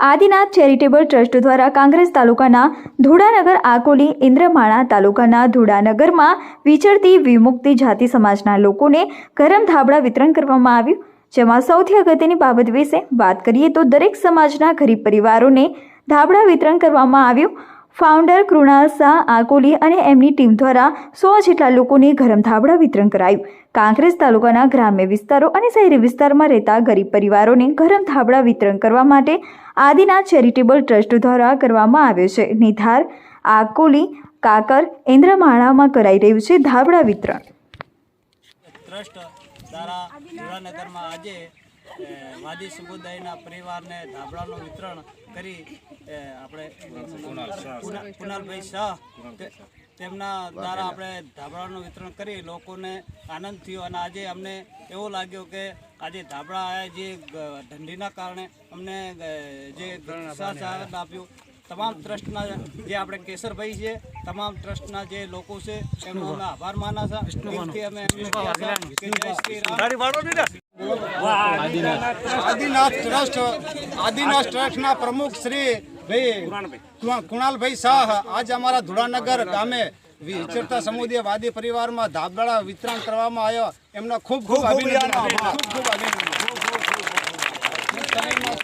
Adinath charitable trust દ્વારા કાંગ્રેસ તાલુકાના ધુડાનગર આકોલી ઇન્દ્રમાણા તાલુકાના ધુડાનગરમાં વિચરતી વિમુક્તિ જાતિ સમાજના લોકોને ગરમ ધાબળા વિતરણ કરવામાં આવ્યું. જેમાં સૌથી અગત્યની બાબત વિશે વાત કરીએ તો દરેક સમાજના ગરીબ પરિવારોને ધાબળા વિતરણ કરવામાં આવ્યું. ફાઉન્ડર કૃણાલ શાહ આકોલી અને એમની ટીમ દ્વારા સો જેટલા લોકોને ગરમ ધાબળા વિતરણ કરાયું. કાંકરેજ તાલુકાના ગ્રામ્ય વિસ્તારો અને શહેરી વિસ્તારમાં રહેતા ગરીબ પરિવારોને ગરમ ધાબળા વિતરણ કરવા માટે આદિનાથ ચેરિટેબલ ટ્રસ્ટ દ્વારા કરવામાં આવ્યો છે. નિધાર, આકોલી, કાકર, ઇન્દ્રમાળામાં કરાઈ રહ્યું છે ધાબળા વિતરણ. ટ્રસ્ટ દ્વારા આજે વાદી સમુદાયના પરિવારને ધાબળાનું વિતરણ કરી આપણે કુના- કુનાલભાઈ શાહ. તેમના દ્વારા આપણે ધાબળાનું વિતરણ કરી લોકોને આનંદ થયો. અને આજે અમને એવું લાગ્યું કે આજે ધાબળા જે ઠંડીના કારણે અમને જે આપ્યું. તમામ ટ્રસ્ટના જે આપણે કેસરભાઈ છે તમામ ટ્રસ્ટના જે લોકો છે એમનો અમે આભાર માના છે દિલથી અમે આદિનાથ ટ્રસ્ટ. આદિનાથ ટ્રસ્ટના પ્રમુખ શ્રી ભાઈ કુણાલભાઈ. શાહ આજ અમારા ધુળાનગર ગામે વિચરતા સમુદાય વાદી પરિવારમાં ધાબળા વિતરણ કરવામાં આવ્યો. એમનો ખૂબ ખૂબ અભિનંદન ખૂબ ખૂબ અભિનંદન